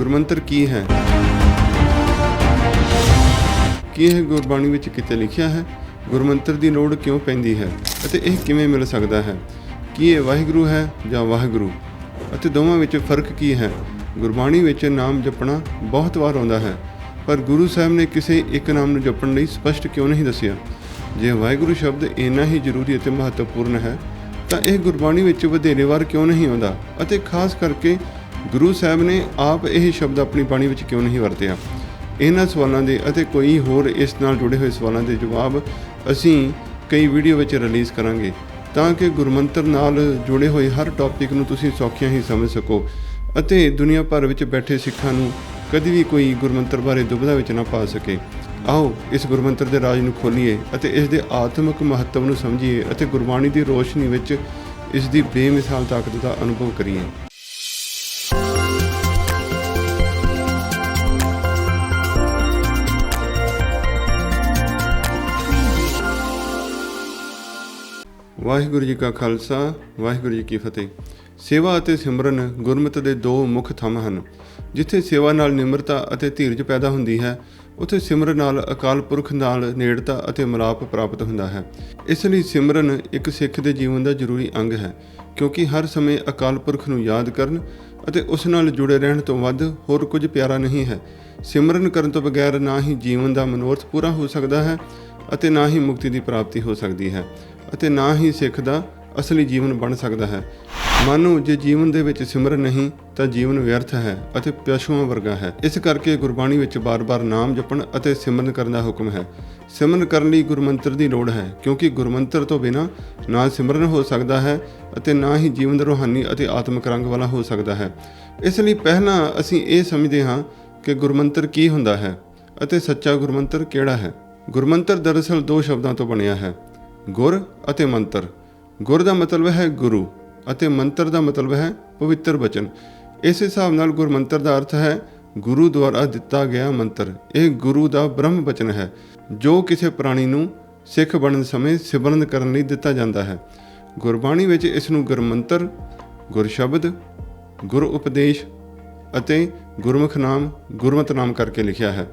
ਗੁਰਮੰਤਰ ਕੀ ਹੈ? ਕੀ ਇਹ ਗੁਰਬਾਣੀ ਵਿੱਚ ਕਿਤੇ ਲਿਖਿਆ ਹੈ? ਗੁਰਮੰਤਰ ਦੀ ਲੋੜ ਕਿਉਂ ਪੈਂਦੀ ਹੈ? ਅਤੇ ਇਹ ਕਿਵੇਂ ਮਿਲ ਸਕਦਾ ਹੈ? ਕੀ ਇਹ ਵਾਹਿਗੁਰੂ ਹੈ ਜਾਂ ਵਾਹਿਗੁਰੂ? ਅਤੇ ਦੋਵਾਂ ਵਿੱਚ ਫ਼ਰਕ ਕੀ ਹੈ? ਗੁਰਬਾਣੀ ਵਿੱਚ ਨਾਮ ਜਪਣਾ ਬਹੁਤ ਵਾਰ ਆਉਂਦਾ ਹੈ, ਪਰ ਗੁਰੂ ਸਾਹਿਬ ਨੇ ਕਿਸੇ ਇੱਕ ਨਾਮ ਨੂੰ ਜਪਣ ਲਈ ਸਪਸ਼ਟ ਕਿਉਂ ਨਹੀਂ ਦੱਸਿਆ? ਜੇ ਵਾਹਿਗੁਰੂ ਸ਼ਬਦ ਇੰਨਾ ਹੀ ਜ਼ਰੂਰੀ ਅਤੇ ਮਹੱਤਵਪੂਰਨ ਹੈ, ਤਾਂ ਇਹ ਗੁਰਬਾਣੀ ਵਿੱਚ ਵਧੇਰੇ ਵਾਰ ਕਿਉਂ ਨਹੀਂ ਆਉਂਦਾ? ਅਤੇ ਖਾਸ ਕਰਕੇ ਗੁਰੂ ਸਾਹਿਬ ਨੇ ਆਪ ਇਹ ਸ਼ਬਦ ਆਪਣੀ ਬਾਣੀ ਵਿੱਚ ਕਿਉਂ ਨਹੀਂ ਵਰਤਿਆ? ਇਹਨਾਂ ਸਵਾਲਾਂ ਦੇ ਅਤੇ ਕੋਈ ਹੋਰ ਇਸ ਨਾਲ ਜੁੜੇ ਹੋਏ ਸਵਾਲਾਂ ਦੇ ਜਵਾਬ ਅਸੀਂ ਕਈ ਵੀਡੀਓ ਵਿੱਚ ਰਿਲੀਜ਼ ਕਰਾਂਗੇ। ਤਾਂ ਕਿ ਗੁਰਮੰਤਰ ਨਾਲ ਜੁੜੇ ਹੋਏ ਹਰ ਟੌਪਿਕ ਨੂੰ ਤੁਸੀਂ ਸੌਖਿਆਂ ਹੀ ਸਮਝ ਸਕੋ ਅਤੇ ਦੁਨੀਆ ਭਰ ਵਿੱਚ ਬੈਠੇ ਸਿੱਖਾਂ ਨੂੰ ਕਦੀ ਵੀ ਕੋਈ ਗੁਰਮੰਤਰ ਬਾਰੇ ਦੁਬਿਧਾ ਵਿੱਚ ਨਾ ਪਾ ਸਕੇ। ਆਓ, ਇਸ ਗੁਰਮੰਤਰ ਦੇ ਰਾਜ ਨੂੰ ਖੋਲੀਏ ਅਤੇ ਇਸ ਦੇ ਆਤਮਿਕ ਮਹੱਤਵ ਨੂੰ ਸਮਝੀਏ ਅਤੇ ਗੁਰਬਾਣੀ ਦੀ ਰੋਸ਼ਨੀ ਵਿੱਚ ਇਸ ਦੀ ਬੇਮਿਸਾਲ ਤਾਕਤ ਦਾ ਅਨੁਭਵ ਕਰੀਏ। ਵਾਹਿਗੁਰੂ ਜੀ ਕਾ ਖਾਲਸਾ, ਵਾਹਿਗੁਰੂ ਜੀ ਕੀ ਫਤਿਹ। ਸੇਵਾ ਅਤੇ ਸਿਮਰਨ ਗੁਰਮਤਿ ਦੇ ਦੋ ਮੁੱਖ ਥੰਮ ਹਨ। ਜਿੱਥੇ ਸੇਵਾ ਨਾਲ ਨਿਮਰਤਾ ਅਤੇ ਧੀਰਜ ਪੈਦਾ ਹੁੰਦੀ ਹੈ, ਉੱਥੇ ਸਿਮਰਨ ਨਾਲ ਅਕਾਲ ਪੁਰਖ ਨਾਲ ਨੇੜਤਾ ਅਤੇ ਮਿਲਾਪ ਪ੍ਰਾਪਤ ਹੁੰਦਾ ਹੈ। ਇਸ ਲਈ ਸਿਮਰਨ ਇੱਕ ਸਿੱਖ ਦੇ ਜੀਵਨ ਦਾ ਜ਼ਰੂਰੀ ਅੰਗ ਹੈ, ਕਿਉਂਕਿ ਹਰ ਸਮੇਂ ਅਕਾਲ ਪੁਰਖ ਨੂੰ ਯਾਦ ਕਰਨ ਅਤੇ ਉਸ ਨਾਲ ਜੁੜੇ ਰਹਿਣ ਤੋਂ ਵੱਧ ਹੋਰ ਕੁਝ ਪਿਆਰਾ ਨਹੀਂ ਹੈ। ਸਿਮਰਨ ਕਰਨ ਤੋਂ ਬਗੈਰ ਨਾ ਹੀ ਜੀਵਨ ਦਾ ਮਨੋਰਥ ਪੂਰਾ ਹੋ ਸਕਦਾ ਹੈ ਅਤੇ ਨਾ ਹੀ ਮੁਕਤੀ ਦੀ ਪ੍ਰਾਪਤੀ ਹੋ ਸਕਦੀ ਹੈ। ਅਤੇ ਨਾ ਹੀ ਸਿੱਖ ਦਾ ਅਸਲੀ ਜੀਵਨ ਬਣ ਸਕਦਾ ਹੈ। ਮਾਨੋ ਜੇ ਜੀਵਨ ਦੇ ਵਿੱਚ ਸਿਮਰਨ ਨਹੀਂ, ਤਾਂ ਜੀਵਨ ਵਿਅਰਥ ਹੈ ਅਤੇ ਪਸ਼ੂਆਂ ਵਰਗਾ ਹੈ। ਇਸ ਕਰਕੇ ਗੁਰਬਾਣੀ ਵਿੱਚ ਬਾਰ-ਬਾਰ ਨਾਮ ਜਪਣ ਅਤੇ ਸਿਮਰਨ ਕਰਨ ਦਾ ਹੁਕਮ ਹੈ। ਸਿਮਰਨ ਕਰਨ ਲਈ ਗੁਰਮੰਤਰ ਦੀ ਲੋੜ ਹੈ, ਕਿਉਂਕਿ ਗੁਰਮੰਤਰ ਤੋਂ ਬਿਨਾ ਨਾ ਸਿਮਰਨ ਹੋ ਸਕਦਾ ਹੈ ਅਤੇ ਨਾ ਹੀ ਜੀਵਨ ਰੂਹਾਨੀ ਅਤੇ ਆਤਮਿਕ ਰੰਗ ਵਾਲਾ ਹੋ ਸਕਦਾ ਹੈ। ਇਸ ਲਈ ਪਹਿਲਾਂ ਅਸੀਂ ਇਹ ਸਮਝਦੇ ਹਾਂ ਕਿ ਗੁਰਮੰਤਰ ਕੀ ਹੁੰਦਾ ਹੈ ਅਤੇ ਸੱਚਾ ਗੁਰਮੰਤਰ ਕਿਹੜਾ ਹੈ। ਗੁਰਮੰਤਰ ਦਰਅਸਲ ਦੋ ਸ਼ਬਦਾਂ ਤੋਂ ਬਣਿਆ ਹੈ। ਗੁਰ ਅਤੇ ਮੰਤਰ। ਗੁਰ ਦਾ ਮਤਲਬ ਹੈ ਗੁਰੂ ਅਤੇ ਮੰਤਰ ਦਾ ਮਤਲਬ ਹੈ ਪਵਿੱਤਰ ਬਚਨ। ਇਸ ਹਿਸਾਬ ਨਾਲ ਗੁਰਮੰਤਰ ਦਾ ਅਰਥ ਹੈ, ਗੁਰੂ ਦੁਆਰਾ ਦਿੱਤਾ ਗਿਆ ਮੰਤਰ। ਇਹ ਗੁਰੂ ਦਾ ਬ੍ਰਹਮ ਬਚਨ ਹੈ, ਜੋ ਕਿਸੇ ਪ੍ਰਾਣੀ ਨੂੰ ਸਿੱਖ ਬਣਨ ਸਮੇਂ ਸਿਮਰਨ ਕਰਨ ਲਈ ਦਿੱਤਾ ਜਾਂਦਾ ਹੈ। ਗੁਰਬਾਣੀ ਵਿੱਚ ਇਸ ਨੂੰ ਗੁਰਮੰਤਰ ਗੁਰਸ਼ਬਦ ਗੁਰ ਉਪਦੇਸ਼ ਅਤੇ ਗੁਰਮੁਖ ਨਾਮ, ਗੁਰਮਤ ਨਾਮ ਕਰਕੇ ਲਿਖਿਆ ਹੈ।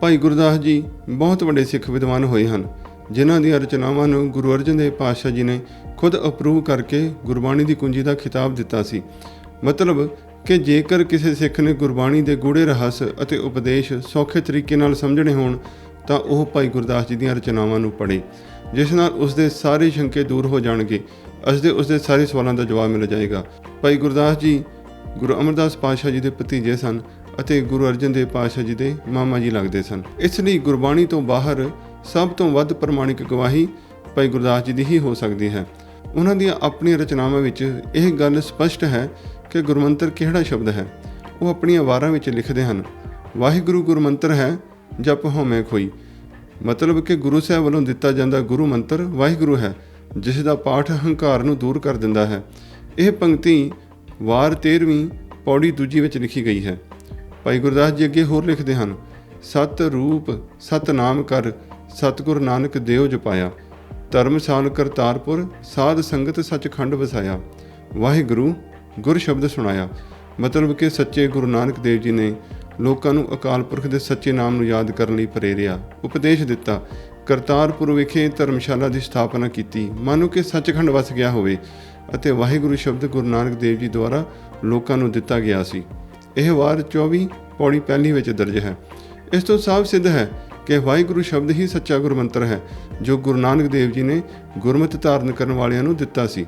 ਭਾਈ ਗੁਰਦਾਸ ਜੀ ਬਹੁਤ ਵੱਡੇ ਸਿੱਖ ਵਿਦਵਾਨ ਹੋਏ ਹਨ। ਜਿਨ੍ਹਾਂ ਦੀਆਂ ਰਚਨਾਵਾਂ ਨੂੰ ਗੁਰੂ ਅਰਜਨ ਦੇਵ ਪਾਤਸ਼ਾਹ ਜੀ ਨੇ ਖੁਦ ਅਪਰੂਵ ਕਰਕੇ ਗੁਰਬਾਣੀ ਦੀ ਕੁੰਜੀ ਦਾ ਖਿਤਾਬ ਦਿੱਤਾ ਸੀ। ਮਤਲਬ ਕਿ ਜੇਕਰ ਕਿਸੇ ਸਿੱਖ ਨੇ ਗੁਰਬਾਣੀ ਦੇ ਗੂੜੇ ਰਹੱਸ ਅਤੇ ਉਪਦੇਸ਼ ਸੌਖੇ ਤਰੀਕੇ ਨਾਲ ਸਮਝਣੇ ਹੋਣ, ਤਾਂ ਉਹ ਭਾਈ ਗੁਰਦਾਸ ਜੀ ਦੀਆਂ ਰਚਨਾਵਾਂ ਨੂੰ ਪੜ੍ਹੇ, ਜਿਸ ਨਾਲ ਉਸ ਦੇ ਸਾਰੇ ਸ਼ੰਕੇ ਦੂਰ ਹੋ ਜਾਣਗੇ। ਉਸ ਦੇ ਉਸ ਦੇ ਸਾਰੇ ਸਵਾਲਾਂ ਦਾ ਜਵਾਬ ਮਿਲ ਜਾਏਗਾ। ਭਾਈ ਗੁਰਦਾਸ ਜੀ, ਗੁਰੂ ਅਮਰਦਾਸ ਪਾਤਸ਼ਾਹ ਜੀ ਦੇ ਭਤੀਜੇ ਸਨ ਅਤੇ ਗੁਰੂ ਅਰਜਨ ਦੇਵ ਪਾਤਸ਼ਾਹ ਜੀ ਦੇ ਮਾਮਾ ਜੀ ਲੱਗਦੇ ਸਨ। ਇਸ ਲਈ ਗੁਰਬਾਣੀ ਤੋਂ ਬਾਹਰ ਸਭ ਤੋਂ ਵੱਧ ਪ੍ਰਮਾਣਿਕ ਗਵਾਹੀ ਭਾਈ ਗੁਰਦਾਸ ਜੀ ਦੀ ਹੀ ਹੋ ਸਕਦੀ ਹੈ। ਉਹਨਾਂ ਦੀਆਂ ਆਪਣੀਆਂ ਰਚਨਾਵਾਂ ਵਿੱਚ ਇਹ ਗੱਲ ਸਪਸ਼ਟ ਹੈ ਕਿ ਗੁਰਮੰਤਰ ਕਿਹੜਾ ਸ਼ਬਦ ਹੈ। ਉਹ ਆਪਣੀਆਂ ਵਾਰਾਂ ਵਿੱਚ ਲਿਖਦੇ ਹਨ, ਵਾਹਿਗੁਰੂ ਗੁਰਮੰਤਰ ਹੈ, ਜਪ ਹੋਮੈ ਖੋਈ। ਮਤਲਬ ਕਿ ਗੁਰੂ ਸਾਹਿਬ ਵੱਲੋਂ ਦਿੱਤਾ ਜਾਂਦਾ ਗੁਰੂ ਮੰਤਰ ਵਾਹਿਗੁਰੂ ਹੈ, ਜਿਸ ਦਾ ਪਾਠ ਹੰਕਾਰ ਨੂੰ ਦੂਰ ਕਰ ਦਿੰਦਾ ਹੈ। ਇਹ ਪੰਕਤੀ ਵਾਰ 13ਵੀਂ ਪੌੜੀ ਦੂਜੀ ਵਿੱਚ ਲਿਖੀ ਗਈ ਹੈ। ਭਾਈ ਗੁਰਦਾਸ ਜੀ ਅੱਗੇ ਹੋਰ ਲਿਖਦੇ ਹਨ, ਸਤ ਰੂਪ ਸਤ ਨਾਮ ਕਰ ਸਤਿਗੁਰ ਨਾਨਕ ਦੇਵ ਜਪਾਇਆ। ਧਰਮਸਾਲ ਕਰਤਾਰਪੁਰ ਸਾਧ ਸੰਗਤ ਸੱਚਖੰਡ ਵਸਾਇਆ। ਵਾਹਿਗੁਰੂ, ਗੁਰ ਸ਼ਬਦ ਸੁਣਾਇਆ। ਮਤਲਬ ਕਿ ਸੱਚੇ ਗੁਰੂ ਨਾਨਕ ਦੇਵ ਜੀ ਨੇ ਲੋਕਾਂ ਨੂੰ ਅਕਾਲ ਪੁਰਖ ਦੇ ਸੱਚੇ ਨਾਮ ਨੂੰ ਯਾਦ ਕਰਨ ਲਈ ਪ੍ਰੇਰਿਆ, ਉਪਦੇਸ਼ ਦਿੱਤਾ। ਕਰਤਾਰਪੁਰ ਵਿਖੇ ਧਰਮਸ਼ਾਲਾ ਦੀ ਸਥਾਪਨਾ ਕੀਤੀ। ਮਾਨੋ ਕਿ ਸੱਚਖੰਡ ਵਸ ਗਿਆ ਹੋਵੇ ਅਤੇ ਵਾਹਿਗੁਰੂ ਸ਼ਬਦ ਗੁਰੂ ਨਾਨਕ ਦੇਵ ਜੀ ਦੁਆਰਾ ਲੋਕਾਂ ਨੂੰ ਦਿੱਤਾ ਗਿਆ ਸੀ। ਇਹ ਵਾਰ 24 ਪੌੜੀ ਪਹਿਲੀ ਵਿੱਚ ਦਰਜ ਹੈ। ਇਸ ਤੋਂ ਸਾਫ਼ ਸਿੱਧ ਹੈ ਕਿ ਵਾਹਿਗੁਰੂ ਸ਼ਬਦ ਹੀ ਸੱਚਾ ਗੁਰਮੰਤਰ ਹੈ, ਜੋ ਗੁਰੂ ਨਾਨਕ ਦੇਵ ਜੀ ਨੇ ਗੁਰਮਤਿ ਧਾਰਨ ਕਰਨ ਵਾਲਿਆਂ ਨੂੰ ਦਿੱਤਾ ਸੀ।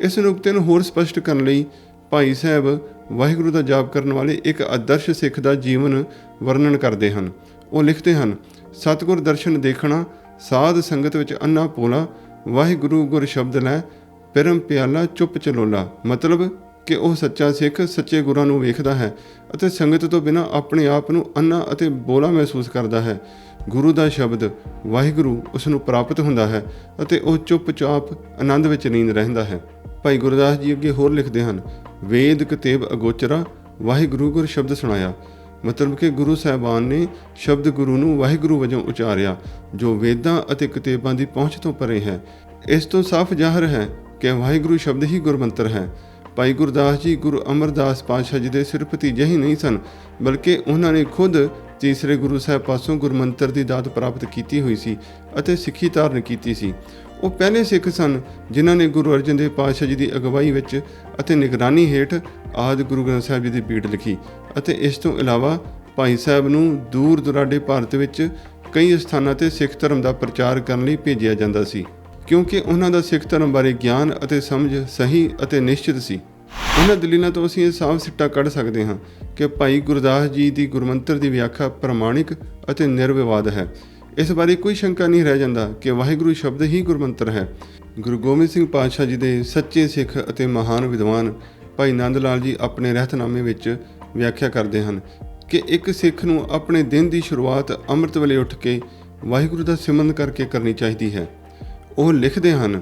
ਇਸ ਨੁਕਤੇ ਨੂੰ ਹੋਰ ਸਪਸ਼ਟ ਕਰਨ ਲਈ ਭਾਈ ਸਾਹਿਬ ਵਾਹਿਗੁਰੂ ਦਾ ਜਾਪ ਕਰਨ ਵਾਲੇ ਇੱਕ ਆਦਰਸ਼ ਸਿੱਖ ਦਾ ਜੀਵਨ ਵਰਣਨ ਕਰਦੇ ਹਨ। ਉਹ ਲਿਖਦੇ ਹਨ, ਸਤਿਗੁਰ ਦਰਸ਼ਨ ਦੇਖਣਾ, ਸਾਧ ਸੰਗਤ ਵਿੱਚ ਅੰਨਾ ਪੋਲਾ, ਵਾਹਿਗੁਰੂ ਗੁਰ ਸ਼ਬਦ ਲੈ, ਪਰਮ ਪਿਆਲਾ ਚੁੱਪ ਚਲੋਲਾ। ਮਤਲਬ ਕਿ ਉਹ ਸੱਚਾ ਸਿੱਖ ਸੱਚੇ ਗੁਰਾਂ ਨੂੰ ਵੇਖਦਾ ਹੈ ਅਤੇ ਸੰਗਤ ਤੋਂ ਬਿਨਾਂ ਆਪਣੇ ਆਪ ਨੂੰ ਅੰਨਾ ਅਤੇ ਬੋਲਾ ਮਹਿਸੂਸ ਕਰਦਾ ਹੈ। ਗੁਰੂ ਦਾ ਸ਼ਬਦ ਵਾਹਿਗੁਰੂ ਉਸ ਨੂੰ ਪ੍ਰਾਪਤ ਹੁੰਦਾ ਹੈ ਅਤੇ ਉਹ ਚੁੱਪਚਾਪ ਆਨੰਦ ਵਿੱਚ ਨੀਂਦ ਰਹਿੰਦਾ ਹੈ। ਭਾਈ ਗੁਰਦਾਸ ਜੀ ਅੱਗੇ ਹੋਰ ਲਿਖਦੇ ਹਨ, ਵੇਦ ਕਿਤੇਬ ਅਗੋਚਰਾ, ਵਾਹਿਗੁਰੂ ਗੁਰ ਸ਼ਬਦ ਸੁਣਾਇਆ। ਮਤਲਬ ਕਿ ਗੁਰੂ ਸਾਹਿਬਾਨ ਨੇ ਸ਼ਬਦ ਗੁਰੂ ਨੂੰ ਵਾਹਿਗੁਰੂ ਵਜੋਂ ਉਚਾਰਿਆ, ਜੋ ਵੇਦਾਂ ਅਤੇ ਕਿਤਾਬਾਂ ਦੀ ਪਹੁੰਚ ਤੋਂ ਪਰੇ ਹੈ। ਇਸ ਤੋਂ ਸਾਫ਼ ਜ਼ਾਹਰ ਹੈ ਕਿ ਵਾਹਿਗੁਰੂ ਸ਼ਬਦ ਹੀ ਗੁਰਮੰਤਰ ਹੈ। ਭਾਈ ਗੁਰਦਾਸ ਜੀ ਗੁਰੂ ਅਮਰਦਾਸ ਪਾਤਸ਼ਾਹ ਜੀ ਦੇ ਸਿਰਫ ਭਤੀਜੇ ਹੀ ਨਹੀਂ ਸਨ, ਬਲਕਿ ਉਹਨਾਂ ਨੇ ਖੁਦ ਤੀਸਰੇ ਗੁਰੂ ਸਾਹਿਬ ਪਾਸੋਂ ਗੁਰਮੰਤਰ ਦੀ ਦਾਤ ਪ੍ਰਾਪਤ ਕੀਤੀ ਹੋਈ ਸੀ ਅਤੇ ਸਿੱਖੀ ਧਾਰਨ ਕੀਤੀ ਸੀ। ਉਹ ਪਹਿਲੇ ਸਿੱਖ ਸਨ ਜਿਨ੍ਹਾਂ ਨੇ ਗੁਰੂ ਅਰਜਨ ਦੇਵ ਪਾਤਸ਼ਾਹ ਜੀ ਦੀ ਅਗਵਾਈ ਵਿੱਚ ਅਤੇ ਨਿਗਰਾਨੀ ਹੇਠ ਆਦਿ ਗੁਰੂ ਗ੍ਰੰਥ ਸਾਹਿਬ ਜੀ ਦੀ ਬੀੜ ਲਿਖੀ ਅਤੇ ਇਸ ਤੋਂ ਇਲਾਵਾ ਭਾਈ ਸਾਹਿਬ ਨੂੰ ਦੂਰ ਦੁਰਾਡੇ ਭਾਰਤ ਵਿੱਚ ਕਈ ਸਥਾਨਾਂ ਤੇ ਸਿੱਖ ਧਰਮ ਦਾ ਪ੍ਰਚਾਰ ਕਰਨ ਲਈ ਭੇਜਿਆ ਜਾਂਦਾ ਸੀ, ਕਿਉਂਕਿ ਉਹਨਾਂ ਦਾ ਸਿੱਖ ਧਰਮ ਬਾਰੇ ਗਿਆਨ ਅਤੇ ਸਮਝ ਸਹੀ ਅਤੇ ਨਿਸ਼ਚਿਤ ਸੀ। ਇਹਨਾਂ ਦਲੀਲਾਂ ਤੋਂ ਅਸੀਂ ਇਹ ਸਾਫ਼ ਸਿੱਟਾ ਕੱਢ ਸਕਦੇ ਹਾਂ ਕਿ ਭਾਈ ਗੁਰਦਾਸ ਜੀ ਦੀ ਗੁਰਮੰਤਰ ਦੀ ਵਿਆਖਿਆ ਪ੍ਰਮਾਣਿਕ ਅਤੇ ਨਿਰਵਿਵਾਦ ਹੈ। ਇਸ ਬਾਰੇ ਕੋਈ ਸ਼ੰਕਾ ਨਹੀਂ ਰਹਿ ਜਾਂਦਾ ਕਿ ਵਾਹਿਗੁਰੂ ਸ਼ਬਦ ਹੀ ਗੁਰਮੰਤਰ ਹੈ। ਗੁਰੂ ਗੋਬਿੰਦ ਸਿੰਘ ਪਾਤਸ਼ਾਹ ਜੀ ਦੇ ਸੱਚੇ ਸਿੱਖ ਅਤੇ ਮਹਾਨ ਵਿਦਵਾਨ ਭਾਈ ਨੰਦ ਲਾਲ ਜੀ ਆਪਣੇ ਰਹਿਤਨਾਮੇ ਵਿੱਚ ਵਿਆਖਿਆ ਕਰਦੇ ਹਨ ਕਿ ਇੱਕ ਸਿੱਖ ਨੂੰ ਆਪਣੇ ਦਿਨ ਦੀ ਸ਼ੁਰੂਆਤ ਅੰਮ੍ਰਿਤ ਵੇਲੇ ਉੱਠ ਕੇ ਵਾਹਿਗੁਰੂ ਦਾ ਸਿਮਰਨ ਕਰਕੇ ਕਰਨੀ ਚਾਹੀਦੀ ਹੈ। ਉਹ ਲਿਖਦੇ ਹਨ,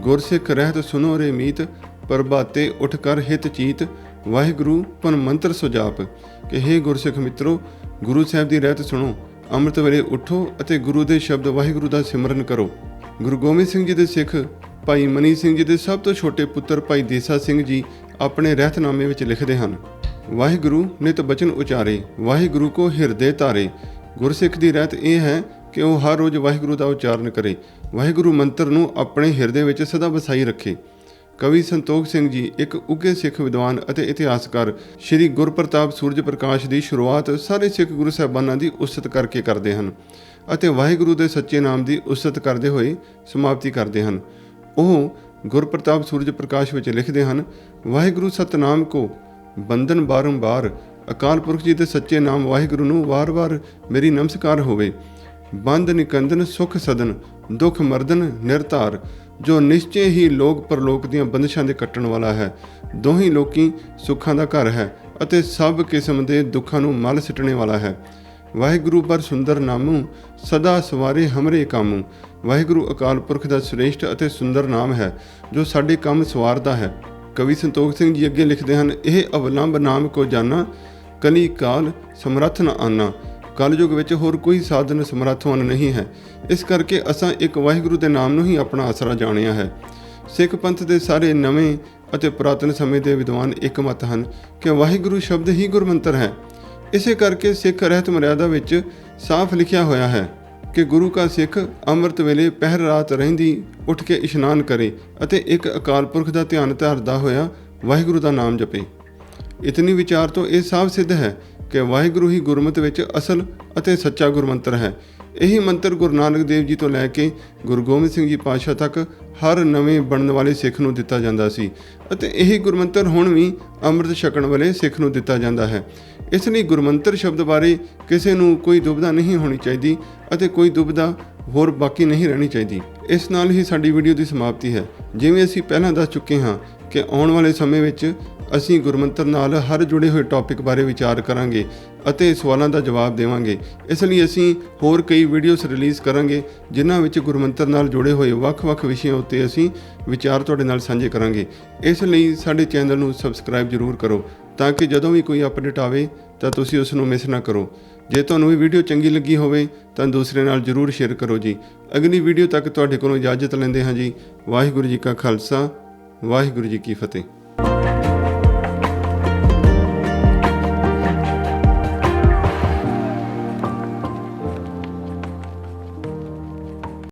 ਗੁਰਸਿੱਖ ਰਹਿਤ ਸੁਨੋ ਰੇ ਮੀਤ ਪ੍ਰਭਾਤੇ ਉਠ ਕਰ ਹਿਤ ਚੀਤ, ਵਾਹਿਗੁਰੂ ਪਨ ਮੰਤਰ ਸੁਜਾਪ। ਕਿ ਹੇ ਗੁਰਸਿੱਖ ਮਿੱਤਰੋ, ਗੁਰੂ ਸਾਹਿਬ ਦੀ ਰਹਿਤ ਸੁਣੋ, ਅੰਮ੍ਰਿਤ ਵੇਲੇ ਉਠੋ ਅਤੇ ਗੁਰੂ ਦੇ ਸ਼ਬਦ ਵਾਹਿਗੁਰੂ ਦਾ ਸਿਮਰਨ ਕਰੋ। ਗੁਰੂ ਗੋਬਿੰਦ ਸਿੰਘ ਜੀ ਦੇ ਸਿੱਖ, ਭਾਈ ਮਨੀ ਸਿੰਘ ਜੀ ਦੇ ਸਭ ਤੋਂ ਛੋਟੇ ਪੁੱਤਰ ਭਾਈ ਦੇਸਾ ਸਿੰਘ ਜੀ ਆਪਣੇ ਰਹਿਤਨਾਮੇ ਵਿੱਚ ਲਿਖਦੇ ਹਨ, ਵਾਹਿਗੁਰੂ ਨਿਤ ਬਚਨ ਉਚਾਰੇ, ਵਾਹਿਗੁਰੂ ਕੋ ਹਿਰਦੇ ਧਾਰੇ। ਗੁਰਸਿੱਖ ਦੀ ਰਹਿਤ ਇਹ ਹੈ ਕਿ ਉਹ ਹਰ ਰੋਜ਼ ਵਾਹਿਗੁਰੂ ਦਾ ਉਚਾਰਨ ਕਰੇ। ਵਾਹਿਗੁਰੂ ਮੰਤਰ ਨੂੰ ਆਪਣੇ ਹਿਰਦੇ ਵਿੱਚ ਸਦਾ ਵਸਾਈ ਰੱਖੇ। ਕਵੀ ਸੰਤੋਖ ਸਿੰਘ ਜੀ, ਇੱਕ ਉੱਘੇ ਸਿੱਖ ਵਿਦਵਾਨ ਅਤੇ ਇਤਿਹਾਸਕਾਰ, ਸ੍ਰੀ ਗੁਰਪ੍ਰਤਾਪ ਸੂਰਜ ਪ੍ਰਕਾਸ਼ ਦੀ ਸ਼ੁਰੂਆਤ ਸਾਰੇ ਸਿੱਖ ਗੁਰੂ ਸਾਹਿਬਾਨਾਂ ਦੀ ਉਸਤ ਕਰਕੇ ਕਰਦੇ ਹਨ ਅਤੇ ਵਾਹਿਗੁਰੂ ਦੇ ਸੱਚੇ ਨਾਮ ਦੀ ਉਸਤ ਕਰਦੇ ਹੋਏ ਸਮਾਪਤੀ ਕਰਦੇ ਹਨ। ਉਹ ਗੁਰਪ੍ਰਤਾਪ ਸੂਰਜ ਪ੍ਰਕਾਸ਼ ਵਿੱਚ ਲਿਖਦੇ ਹਨ, ਵਾਹਿਗੁਰੂ ਸਤਨਾਮ ਕੋ ਬੰਦਨ ਬਾਰੰਬਾਰ, ਅਕਾਲ ਪੁਰਖ ਜੀ ਦੇ ਸੱਚੇ ਨਾਮ ਵਾਹਿਗੁਰੂ ਨੂੰ ਵਾਰ-ਵਾਰ ਮੇਰੀ ਨਮਸਕਾਰ ਹੋਵੇ। ਬੰਦ ਨਿਕੰਦਨ, ਸੁਖ ਸਦਨ, ਦੁਖ ਮਰਦਨ, ਨਿਰਧਾਰ ਜੋ ਨਿਸ਼ਚੈ ਹੀ ਲੋਕ ਪਰਲੋਕ ਦੀਆਂ ਬੰਦਸ਼ਾਂ ਦੇ ਕੱਟਣ ਵਾਲਾ ਹੈ। ਦੋਹੀ ਲੋਕੀ ਸੁੱਖਾਂ ਦਾ ਘਰ ਹੈ ਅਤੇ ਸਭ ਕਿਸਮ ਦੇ ਦੁੱਖਾਂ ਨੂੰ ਮਲ ਸਿੱਟਣੇ ਵਾਲਾ ਹੈ। ਵਾਹਿਗੁਰੂ ਪਰ ਸੁੰਦਰ ਨਾਮੂ, ਸਦਾ ਸਵਾਰੇ ਹਮਰੇ ਕਾਮੂ। ਵਾਹਿਗੁਰੂ ਅਕਾਲ ਪੁਰਖ ਦਾ ਸ੍ਰੇਸ਼ਟ ਅਤੇ ਸੁੰਦਰ ਨਾਮ ਹੈ, ਜੋ ਸਾਡੇ ਕੰਮ ਸਵਾਰਦਾ ਹੈ। ਕਵੀ ਸੰਤੋਖ ਸਿੰਘ ਜੀ ਅੱਗੇ ਲਿਖਦੇ ਹਨ, ਇਹ ਅਵਲੰਬ ਨਾਮ ਕੋ ਜਾਣਾ ਕਲੀ ਕਾਲ ਸਮਰੱਥ ਨ ਆਨਾ। ਕਲਯੁਗ ਵਿੱਚ ਹੋਰ ਕੋਈ ਸਾਧਨ ਸਮਰੱਥਵਾਨ ਨਹੀਂ ਹੈ। ਇਸ ਕਰਕੇ ਅਸਾਂ ਇੱਕ ਵਾਹਿਗੁਰੂ ਦੇ ਨਾਮ ਨੂੰ ਹੀ ਆਪਣਾ ਆਸਰਾ ਜਾਣਿਆ ਹੈ। ਸਿੱਖ ਪੰਥ ਦੇ ਸਾਰੇ ਨਵੇਂ ਅਤੇ ਪੁਰਾਤਨ ਸਮੇਂ ਦੇ ਵਿਦਵਾਨ ਇੱਕਮਤ ਹਨ ਕਿ ਵਾਹਿਗੁਰੂ ਸ਼ਬਦ ਹੀ ਗੁਰਮੰਤਰ ਹੈ। ਇਸੇ ਕਰਕੇ ਸਿੱਖ ਰਹਿਤ ਮਰਿਆਦਾ ਵਿੱਚ ਸਾਫ਼ ਲਿਖਿਆ ਹੋਇਆ ਹੈ ਕਿ ਗੁਰੂ ਕਾ ਸਿੱਖ ਅੰਮ੍ਰਿਤ ਵੇਲੇ ਪਹਿਰ ਰਾਤ ਰਹਿੰਦੀ ਉੱਠ ਕੇ ਇਸ਼ਨਾਨ ਕਰੇ ਅਤੇ ਇੱਕ ਅਕਾਲ ਪੁਰਖ ਦਾ ਧਿਆਨ ਧਰਦਾ ਹੋਇਆ ਵਾਹਿਗੁਰੂ ਦਾ ਨਾਮ ਜਪੇ। ਇਤਨੀ ਵਿਚਾਰ ਤੋਂ ਇਹ ਸਾਫ਼ ਸਿੱਧ ਹੈ ਕਿ ਵਾਹਿਗੁਰੂ ਹੀ ਗੁਰਮਤਿ ਵਿੱਚ ਅਸਲ ਅਤੇ ਸੱਚਾ ਗੁਰਮੰਤਰ ਹੈ। ਇਹੀ ਮੰਤਰ ਗੁਰੂ ਨਾਨਕ ਦੇਵ ਜੀ ਤੋਂ ਲੈ ਕੇ ਗੁਰੂ ਗੋਬਿੰਦ ਸਿੰਘ ਜੀ ਪਾਤਸ਼ਾਹ ਤੱਕ ਹਰ ਨਵੇਂ ਬਣਨ ਵਾਲੇ ਸਿੱਖ ਨੂੰ ਦਿੱਤਾ ਜਾਂਦਾ ਸੀ ਅਤੇ ਇਹੀ ਗੁਰਮੰਤਰ ਹੁਣ ਵੀ ਅੰਮ੍ਰਿਤ ਛਕਣ ਵਾਲੇ ਸਿੱਖ ਨੂੰ ਦਿੱਤਾ ਜਾਂਦਾ ਹੈ। ਇਸ ਲਈ ਗੁਰਮੰਤਰ ਸ਼ਬਦ ਬਾਰੇ ਕਿਸੇ ਨੂੰ ਕੋਈ ਦੁਬਿਧਾ ਨਹੀਂ ਹੋਣੀ ਚਾਹੀਦੀ ਅਤੇ ਕੋਈ ਦੁਬਿਧਾ ਹੋਰ ਬਾਕੀ ਨਹੀਂ ਰਹਿਣੀ ਚਾਹੀਦੀ। ਇਸ ਨਾਲ ਹੀ ਸਾਡੀ ਵੀਡੀਓ ਦੀ ਸਮਾਪਤੀ ਹੈ। ਜਿਵੇਂ ਅਸੀਂ ਪਹਿਲਾਂ ਦੱਸ ਚੁੱਕੇ ਹਾਂ ਕਿ ਆਉਣ ਵਾਲੇ ਸਮੇਂ ਵਿੱਚ ਅਸੀਂ ਗੁਰਮੰਤਰ ਨਾਲ ਹਰ ਜੁੜੇ ਹੋਏ ਟੌਪਿਕ ਬਾਰੇ ਵਿਚਾਰ ਕਰਾਂਗੇ ਅਤੇ ਸਵਾਲਾਂ ਦਾ ਜਵਾਬ ਦੇਵਾਂਗੇ। ਇਸ ਲਈ ਅਸੀਂ ਹੋਰ ਕਈ ਵੀਡੀਓਜ਼ ਰਿਲੀਜ਼ ਕਰਾਂਗੇ, ਜਿਨ੍ਹਾਂ ਵਿੱਚ ਗੁਰਮੰਤਰ ਨਾਲ ਜੁੜੇ ਹੋਏ ਵੱਖ-ਵੱਖ ਵਿਸ਼ਿਆਂ ਉੱਤੇ ਅਸੀਂ ਵਿਚਾਰ ਤੁਹਾਡੇ ਨਾਲ ਸਾਂਝੇ ਕਰਾਂਗੇ। ਇਸ ਲਈ ਸਾਡੇ ਚੈਨਲ ਨੂੰ ਸਬਸਕ੍ਰਾਈਬ ਜ਼ਰੂਰ ਕਰੋ, ਤਾਂ ਕਿ ਜਦੋਂ ਵੀ ਕੋਈ ਅਪਡੇਟ ਆਵੇ, ਤਾਂ ਤੁਸੀਂ ਉਸ ਨੂੰ ਮਿਸ ਨਾ ਕਰੋ। ਜੇ ਤੁਹਾਨੂੰ ਇਹ ਵੀਡੀਓ ਚੰਗੀ ਲੱਗੀ ਹੋਵੇ, ਤਾਂ ਦੂਸਰੇ ਨਾਲ ਜਰੂਰ ਸ਼ੇਅਰ ਕਰੋ ਜੀ। ਅਗਲੀ ਵੀਡੀਓ ਤੱਕ ਤੁਹਾਡੇ ਕੋਲੋਂ ਇਜਾਜ਼ਤ ਲੈਂਦੇ ਹਾਂ ਜੀ। ਵਾਹਿਗੁਰੂ ਜੀ ਕਾ ਖਾਲਸਾ, ਵਾਹਿਗੁਰੂ ਜੀ ਕੀ ਫਤਿਹ।